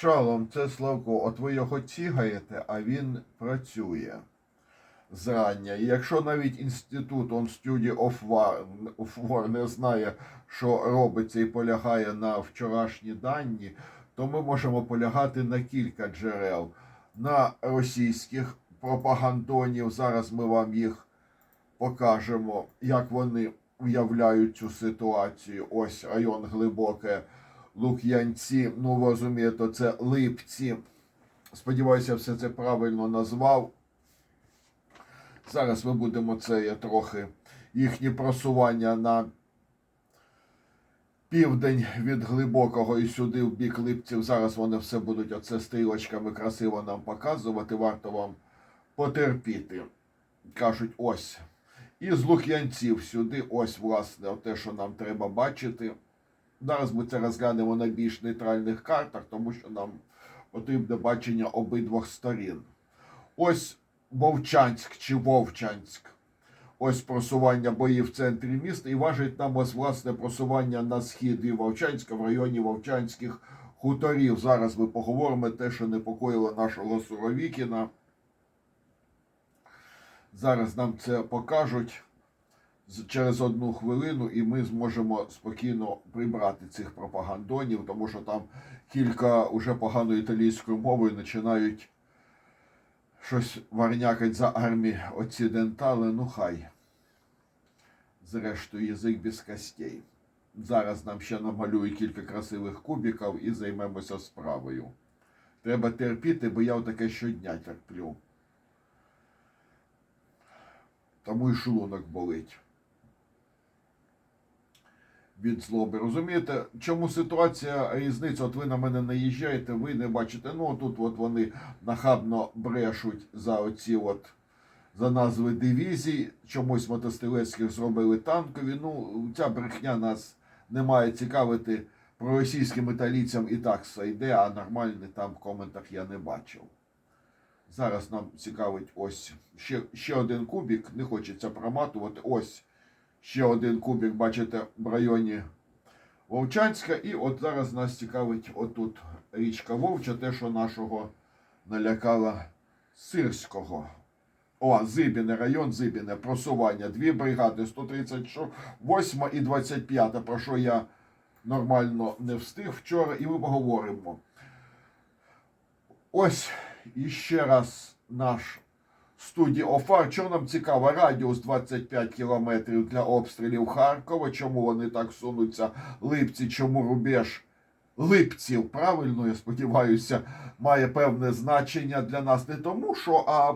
Шалом, це Славко. От ви його цігаєте, а він працює зрання. І якщо навіть інститут он Study of War, of War не знає, що робиться і полягає на вчорашні дані, то ми можемо полягати на кілька джерел. На російських пропагандонів. Зараз ми вам їх покажемо, як вони уявляють цю ситуацію. Ось район глибоке. Лук'янці, ну ви розумієте, це липці. Сподіваюся, все це правильно назвав. Зараз ми будемо це трохи їхні просування на південь від глибокого і сюди в бік липців. Зараз вони все будуть оце стрілочками красиво нам показувати. Варто вам потерпіти. Кажуть, ось. І з лук'янців сюди, ось, власне, те, що нам треба бачити. Зараз ми це розглянемо на більш нейтральних картах, тому що нам потрібне бачення обидвох сторін. Ось Вовчанськ чи Вовчанськ. Ось просування боїв в центрі міста і важить нам ось власне просування на схід від Вовчанська в районі Вовчанських хуторів. Зараз ми поговоримо те, що непокоїло нашого Суровікіна. Зараз нам це покажуть через одну хвилину, і ми зможемо спокійно прибрати цих пропагандонів, тому що там кілька уже поганою італійською мовою починають щось варнякать за армії оцидентали, ну хай. Зрештою, язик без костей. Зараз нам ще намалюють кілька красивих кубиків і займемося справою. Треба терпіти, бо я таке щодня терплю. Тому і шлунок болить. Від злоби. Розумієте, чому ситуація різниця? От ви на мене наїжджаєте, ви не бачите. Ну тут от вони нахабно брешуть за оці от за назви дивізій. Чомусь мотострілецьких зробили танкові. Ну, ця брехня нас не має цікавити. Про російським італійцям і так все йде, а нормальний там в коментах я не бачив. Зараз нам цікавить ось ще, ще один кубик, не хочеться проматувати. Ось ще один кубик, бачите, в районі Вовчанська. І от зараз нас цікавить отут річка Вовча, те, що нашого налякала Сирського. О, Зибіне, район Зибіне, просування. Дві бригади, 138 і 25, про що я нормально не встиг вчора, і ми поговоримо. Ось іще раз наш студії ОФАР. Що нам цікаво, радіус 25 кілометрів для обстрілів Харкова. Чому вони так сунуться? Липці, чому рубеж липців? Правильно, я сподіваюся, має певне значення для нас не тому, що а.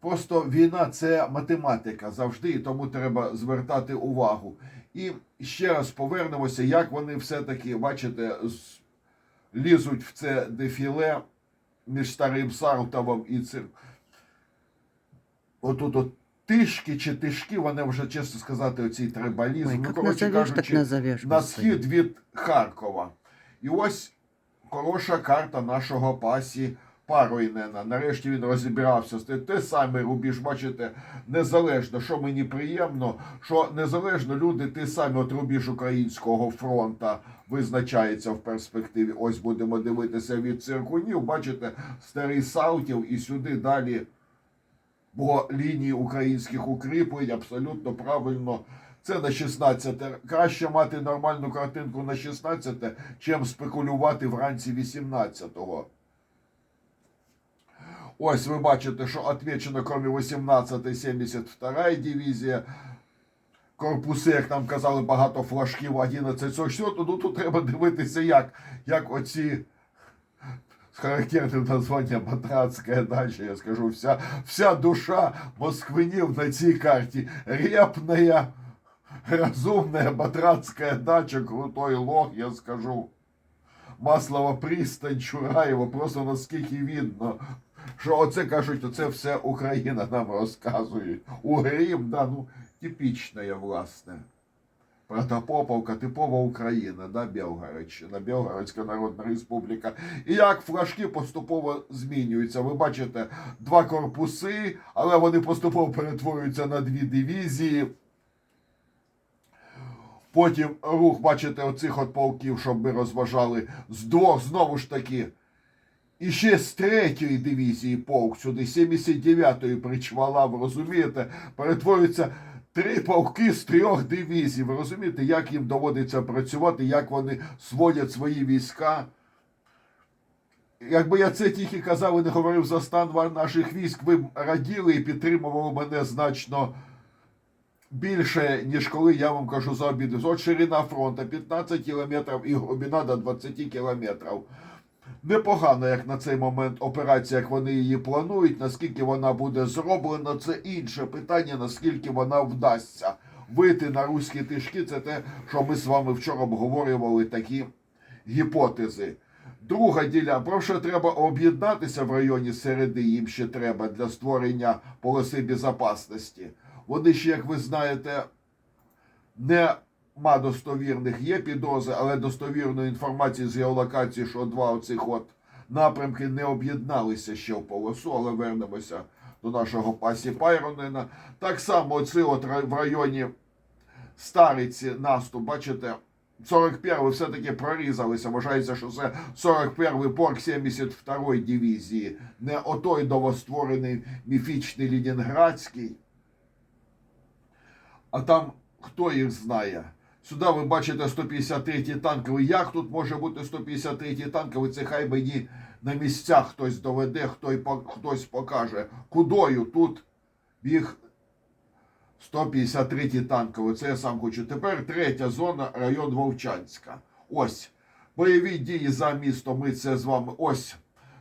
Просто війна це математика завжди, і тому треба звертати увагу. І ще раз повернемося, як вони все-таки, бачите, лізуть в це дефіле між старим Сартовом і цим. Отут от тишки чи тишки, вони вже, чесно сказати, оцей трибалізм. Ну, коротше кажучи, на схід від Харкова. І ось хороша карта нашого пасі Паройнена. Нарешті він розібрався. Це те саме рубіж, бачите, незалежно, що мені приємно, що незалежно люди, те самі от рубіж українського фронта визначається в перспективі. Ось будемо дивитися від циркунів. Бачите, старий Салтів і сюди далі. Бо лінії українських укріплень абсолютно правильно. Це на 16. Краще мати нормальну картинку на 16, чим спекулювати вранці 18-го. Ось ви бачите, що отвечено, крім 18 72 дивізія. Корпуси, як нам казали, багато флажків 11 44 Ну тут треба дивитися, як, як оці з характерним названням Батрацька дача, я скажу, вся, вся душа москвинів на цій карті. Репная, разумная Батрацкая дача, крутой лох, я скажу. Маслова пристань, Чураєво, просто наскільки видно, що оце кажуть, оце все Україна нам розказує. Угрім, да, ну, типічна, власне. Протопоповка, типова Україна, да, Білгородщина, Білгородська Народна Республіка. І як флажки поступово змінюються. Ви бачите два корпуси, але вони поступово перетворюються на дві дивізії. Потім рух, бачите, оцих от полків, щоб ми розважали, з двох знову ж таки. І ще з третьої дивізії полк сюди, 79-ї причвалав, розумієте, перетворюється три полки з трьох дивізій. Ви розумієте, як їм доводиться працювати, як вони сводять свої війська. Якби я це тільки казав і не говорив за стан наших військ, ви б раділи і підтримували мене значно більше, ніж коли я вам кажу за обіди. От ширина фронту 15 кілометрів і глибина до 20 кілометрів. Непогано, як на цей момент операція, як вони її планують, наскільки вона буде зроблена, це інше питання, наскільки вона вдасться. Вийти на руські тишки, це те, що ми з вами вчора обговорювали такі гіпотези. Друга діля, про що треба об'єднатися в районі середи, їм ще треба для створення полоси безпечності. Вони ще, як ви знаєте, нема достовірних, є підозри, але достовірної інформації з геолокації, що два оцих от напрямки не об'єдналися ще в полосу, але вернемося до нашого пасі Пайронена. Так само оці от в районі Стариці наступ, бачите, 41-й все-таки прорізалися. Вважається, що це 41-й полк 72-ї дивізії, не отой новостворений міфічний Ленінградський. А там хто їх знає? Сюди ви бачите 153-й танковий. Як тут може бути 153-й танковий? Це хай мені на місцях хтось доведе, хтось покаже. Кудою тут їх 153 танковий. Це я сам хочу. Тепер третя зона, район Вовчанська. Ось. Бойові дії за місто. Ми це з вами. Ось.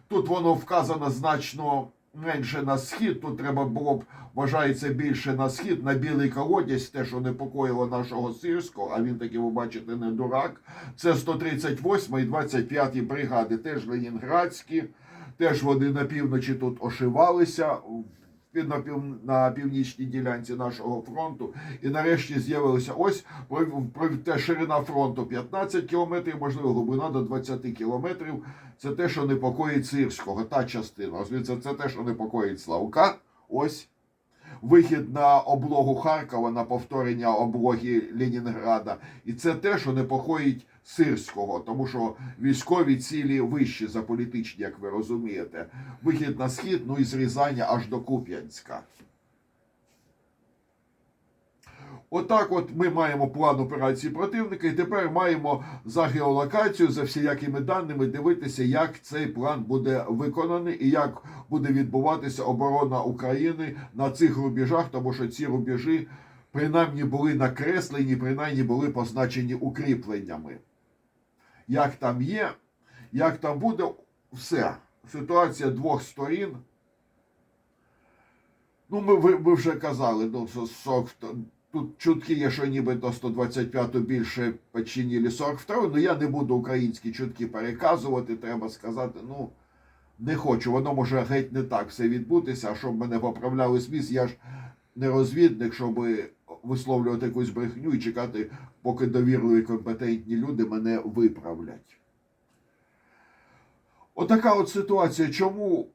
Тут воно вказано значно менше на схід. Тут треба було б, вважається, більше на схід, на білий колодязь, те, що непокоїло нашого сирського, а він таки, ви бачите, не дурак. Це 138 і 25 бригади, теж ленінградські. Теж вони на півночі тут ошивалися на, пів, на північній ділянці нашого фронту. І нарешті з'явилося ось те ширина фронту 15 кілометрів, можливо, глибина до 20 кілометрів. Це те, що непокоїть Сирського, та частина. Розумієте, це те, що непокоїть Славка. Ось. Вихід на облогу Харкова, на повторення облоги Ленінграда. І це те, що непокоїть Сирського, тому що військові цілі вищі за політичні, як ви розумієте. Вихід на схід, ну і зрізання аж до Куп'янська. Отак, от ми маємо план операції противника, і тепер маємо за геолокацію, за всілякими даними дивитися, як цей план буде виконаний і як буде відбуватися оборона України на цих рубежах, тому що ці рубежі принаймні були накреслені, принаймні були позначені укріпленнями. Як там є, як там буде, все. Ситуація двох сторін. Ну, ми, ви- вже казали, ну, со- сорок вто- тут чутки є, що нібито 125-ту більше починили 42, ну я не буду українські чутки переказувати, треба сказати, ну, не хочу, воно може геть не так все відбутися, а щоб мене поправляли зміст, я ж не розвідник, щоб висловлювати якусь брехню і чекати, поки довірливі компетентні люди мене виправлять. Отака от ситуація. Чому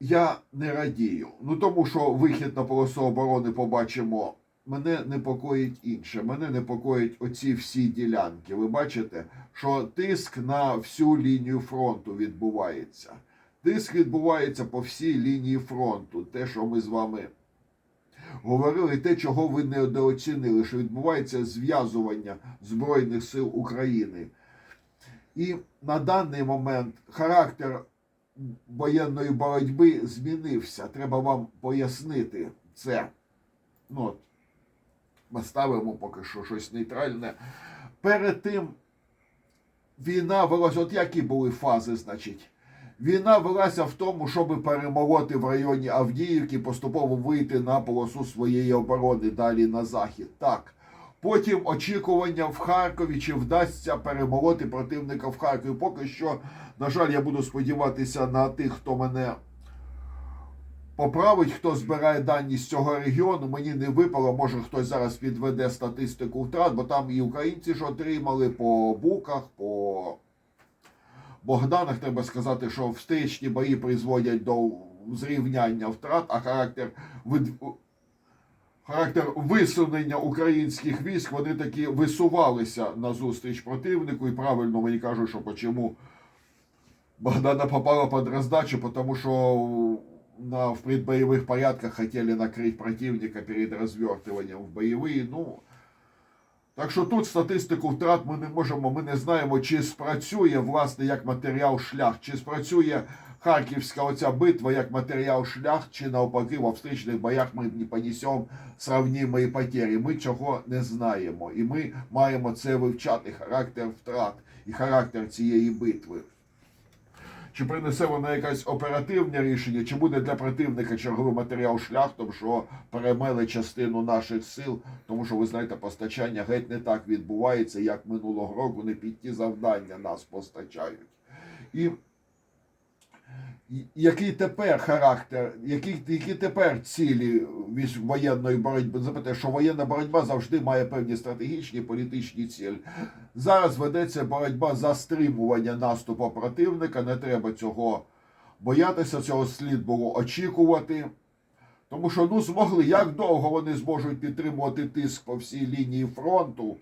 я не радію? Ну тому що вихід на полосу оборони побачимо. Мене непокоїть інше. Мене непокоїть оці всі ділянки. Ви бачите, що тиск на всю лінію фронту відбувається. Тиск відбувається по всій лінії фронту. Те, що ми з вами говорили, те, чого ви недооцінили, що відбувається зв'язування Збройних сил України. І на даний момент характер воєнної боротьби змінився. Треба вам пояснити це. Ну, от, ми ставимо поки що щось нейтральне. Перед тим війна велася, от які були фази, значить. Війна велася в тому, щоб перемолоти в районі Авдіївки, поступово вийти на полосу своєї оборони далі на захід. Так. Потім очікування в Харкові, чи вдасться перемолоти противника в Харкові. Поки що, на жаль, я буду сподіватися на тих, хто мене поправить, хто збирає дані з цього регіону. Мені не випало, може хтось зараз підведе статистику втрат, бо там і українці ж отримали по буках, по Богданах. Треба сказати, що встрічні бої призводять до зрівняння втрат, а характер від... характер висунення українських військ, вони таки висувалися на зустріч противнику. І правильно мені кажуть, що почему Богдана попала под раздачу, потому что на, в предбоевых порядках хотели накрыть противника перед развертыванием в боевые. Ну, так що тут статистику втрат ми не можемо, ми не знаємо, чи спрацює власне як матеріал шлях, чи спрацює Харківська оця битва як матеріал шлях, чи навпаки в австрійських боях ми не понесемо сравнімої потері. Ми цього не знаємо. І ми маємо це вивчати, характер втрат і характер цієї битви. Чи принесе вона якесь оперативне рішення, чи буде для противника черговий матеріал шляхтом, що перемели частину наших сил, тому що ви знаєте, постачання геть не так відбувається, як минулого року, не під ті завдання нас постачають. І який тепер характер, які, які тепер цілі військ- воєнної боротьби? Запитає, що воєнна боротьба завжди має певні стратегічні політичні цілі. Зараз ведеться боротьба за стримування наступу противника. Не треба цього боятися, цього слід було очікувати. Тому що ну змогли, як довго вони зможуть підтримувати тиск по всій лінії фронту,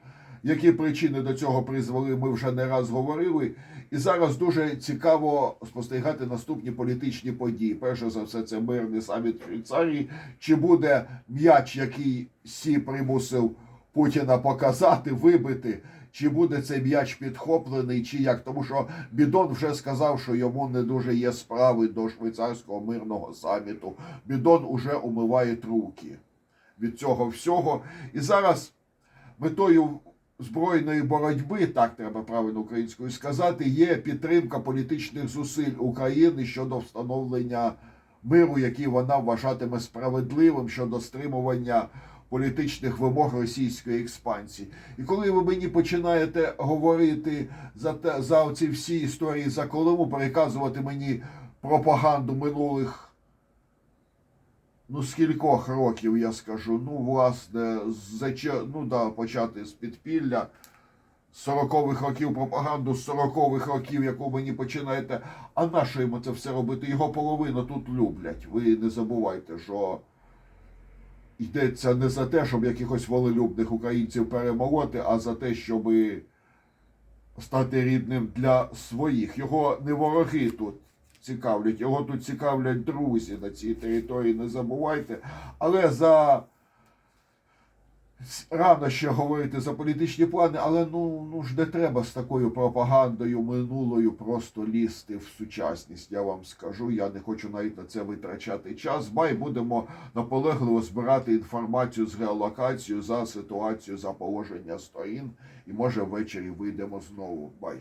які причини до цього призвели, ми вже не раз говорили. І зараз дуже цікаво спостерігати наступні політичні події. Перше за все, це мирний саміт Швейцарії. Чи буде м'яч, який Сі примусив Путіна показати, вибити, чи буде цей м'яч підхоплений, чи як. Тому що Бідон вже сказав, що йому не дуже є справи до швейцарського мирного саміту. Бідон уже умиває руки від цього всього. І зараз метою збройної боротьби, так треба правильно українською сказати, є підтримка політичних зусиль України щодо встановлення миру, який вона вважатиме справедливим щодо стримування політичних вимог російської експансії. І коли ви мені починаєте говорити за те за ці всі історії за Колиму, переказувати мені пропаганду минулих. Ну, скількох років я скажу. Ну, власне, з ну да, почати з підпілля. з 40-х років пропаганду з 40-х років, яку мені починаєте. А на що йому це все робити? Його половину тут люблять. Ви не забувайте, що йдеться не за те, щоб якихось волелюбних українців перемолоти, а за те, щоб стати рідним для своїх. Його не вороги тут цікавлять, його тут цікавлять друзі на цій території, не забувайте. Але за рано ще говорити за політичні плани, але ну, ну ж не треба з такою пропагандою минулою просто лізти в сучасність. Я вам скажу. Я не хочу навіть на це витрачати час. Бай будемо наполегливо збирати інформацію з геолокацією за ситуацію, за положення сторін. І може ввечері вийдемо знову. Бай.